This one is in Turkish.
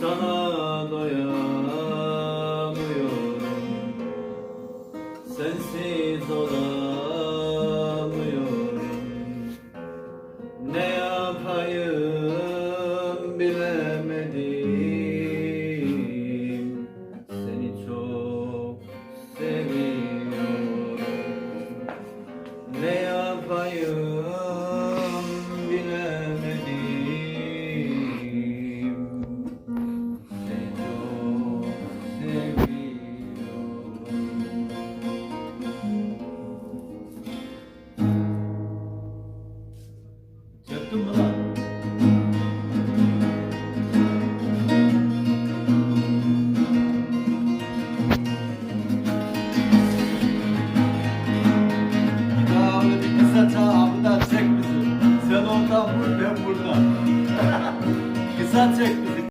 sana doyamıyorum Sensiz olamıyorum. Ne yapayım bilemedim. Seni çok seviyorum. Ne yapayım? Sen oradan vur ben buradan. Kısa çek bizi.